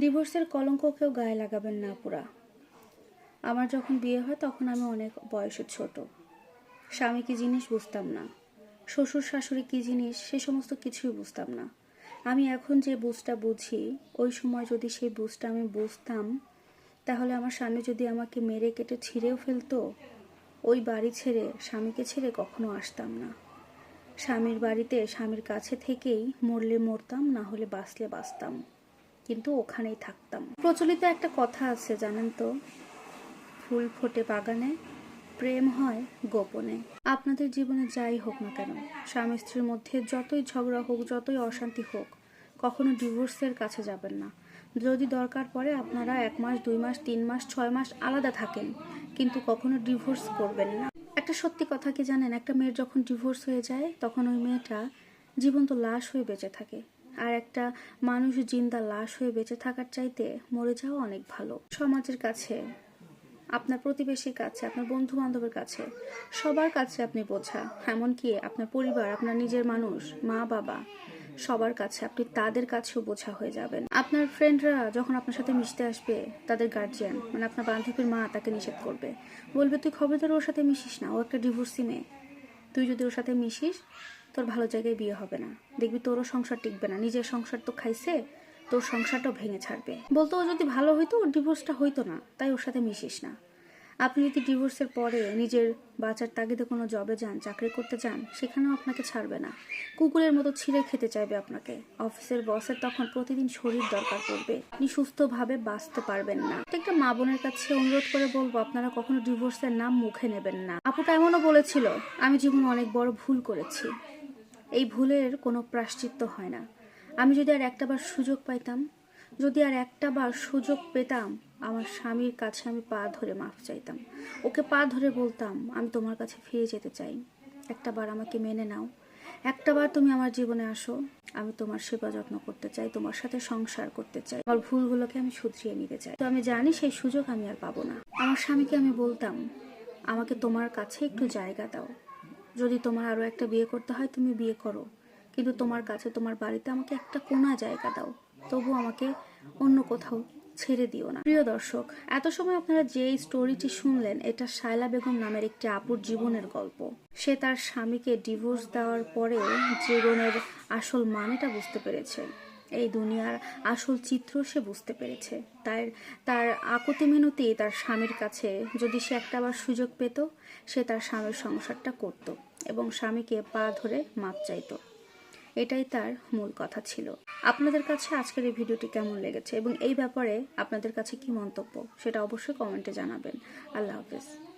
ডিভোর্সের কলঙ্ক কেউ গায়ে লাগাবেন না পুরা আমার যখন বিয়ে হয়, তখন আমি অনেক বয়সে ছোট। স্বামী কি জিনিস বুঝতাম না। শ্বশুর, শাশুড়ি কি জিনিস, সে সমস্ত কিছুই বুঝতাম না। আমি এখন যে বুঝটা বুঝি, ওই সময় যদি সেই বুঝটা আমি বুঝতাম, তাহলে আমার স্বামী যদি আমাকে মেরে কেটে ছিঁড়েও ফেলতো, ওই বাড়ি ছেড়ে স্বামীকে ছেড়ে কখনো আসতাম না। স্বামীর বাড়িতে স্বামীর কাছে থেকেই মরলে মরতাম, না হলে বাঁচলে বাঁচতাম। কিন্তু ওখানেই থাকতাম। প্রচলিত একটা কথা আছে, জানেন তো? ফুল ফোটে বাগানে, প্রেম হয় গোপনে। আপনাদের জীবনে যাই হোক না কেন, স্বামী স্ত্রীর মধ্যে যতই ঝগড়া হোক, যতই অশান্তি হোক, কখনো ডিভোর্সের কাছে যাবেন না। যদি দরকার পড়ে, আপনারা এক মাস, দুই মাস, তিন মাস, ছয় মাস আলাদা থাকেন, কিন্তু কখনো ডিভোর্স করবেন না। একটা সত্যি কথা কি জানেন? একটা মেয়ের যখন ডিভোর্স হয়ে যায়, তখন ওই মেয়েটা জীবন্ত লাশ হয়ে বেঁচে থাকে। আর একটা মানুষ জিন্দা লাশ হয়ে বেঁচে থাকার চাইতে মরে যাওয়া অনেক ভালো। সমাজের কাছে, আপনার প্রতিবেশীর কাছে, আপনার বন্ধু বান্ধবের কাছে, সবার কাছে আপনি বোঝা। এমনকি আপনার পরিবার, আপনার নিজের মানুষ, মা, বাবা, সবার কাছে আপনি তাদের কাছেও বোঝা হয়ে যাবেন। আপনার ফ্রেন্ডরা যখন আপনার সাথে মিশতে আসবে, তাদের গার্জিয়ান মানে আপনার বান্ধবীর মা তাকে নিষেধ করবে। বলবে, তুই খবরদার ওর সাথে মিশিস না, ও একটা ডিভোর্সি মেয়ে। তুই যদি ওর সাথে মিশিস তোর ভালো জায়গায় বিয়ে হবে না। দেখবি তোরও সংসার টিকবে না। নিজের সংসার তো খাইছে, তোর সংসারটাও ভেঙে ছাড়বে। বলতো ও যদি ভালো হইতো, ওর ডিভোর্সটা হইতো না। তাই ওর সাথে মিশিস না। আপনি যদি ডিভোর্সের পরে নিজের বাচ্চার তাগিদে কোনো জবে যান, চাকরি করতে যান, সেখানেও আপনাকে ছাড়বে না। কুকুরের মতো ছিঁড়ে খেতে চাইবে আপনাকে। অফিসের বসের তখন প্রতিদিন শরীর দরকার পড়বে। আপনি সুস্থভাবে বাঁচতে পারবেন না। প্রত্যেকটা মা বোনের কাছে অনুরোধ করে বলব, আপনারা কখনো ডিভোর্সের নাম মুখে নেবেন না। আপুটা এমনও বলেছিল, আমি জীবনে অনেক বড় ভুল করেছি। এই ভুলের কোনো প্রাশ্চিত্য হয় না। আমি যদি আর একটাবার সুযোগ পাইতাম, যদি আর একটা বার সুযোগ পেতাম, আমার স্বামীর কাছে আমি পা ধরে মাফ চাইতাম। ওকে পা ধরে বলতাম, আমি তোমার কাছে ফিরে যেতে চাই। একটা বার আমাকে মেনে নাও। একটা বার তুমি আমার জীবনে আসো। আমি তোমার সেবা যত্ন করতে চাই, তোমার সাথে সংসার করতে চাই। আমার ভুলগুলোকে আমি শুধরিয়ে নিতে চাই। তো আমি জানি সেই সুযোগ আমি আর পাবো না। আমার স্বামীকে আমি বলতাম, আমাকে তোমার কাছে একটু জায়গা দাও। যদি তোমার আরও একটা বিয়ে করতে হয়, তুমি বিয়ে করো। কিন্তু তোমার কাছে, তোমার বাড়িতে আমাকে একটা কোনা জায়গা দাও। তবু আমাকে অন্য কোথাও ছেড়ে দিও না। প্রিয় দর্শক, এত সময় আপনারা যে স্টোরিটি শুনলেন, এটা শায়লা বেগম নামের একটি আপুর জীবনের গল্প। সে তার স্বামীকে ডিভোর্স দেওয়ার পরে জীবনের আসল মানেটা বুঝতে পেরেছে। এই দুনিয়ার আসল চিত্র সে বুঝতে পেরেছে। তার তার আকতি মিনতি তার স্বামীর কাছে। যদি সে একটা আবার সুযোগ পেত, সে তার স্বামীর সংসারটা করত এবং স্বামীকে পা ধরে মাপ চাইতো। এটাই তার মূল কথা ছিল। আপনাদের কাছে আজকের এই ভিডিওটি কেমন লেগেছে এবং এই ব্যাপারে আপনাদের কাছে কি মন্তব্য, সেটা অবশ্যই কমেন্টে জানাবেন। আল্লাহ হাফেজ।